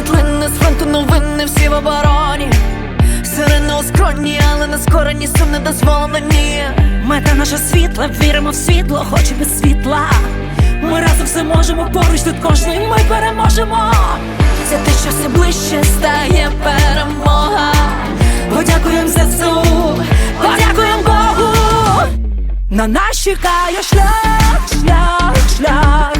світлини з фронту новини всі в обороні. Сирени у скроні, але не скорені, сум не дозволено, ні. Мета наша світла, віримо в світло, хоч без світла. Ми разом все можемо, поруч тут кожний ми переможемо. Це те, що все ближче стає перемога. Подякуємо ЗСУ, подякуємо Богу. На нас чекає шлях, шлях, шлях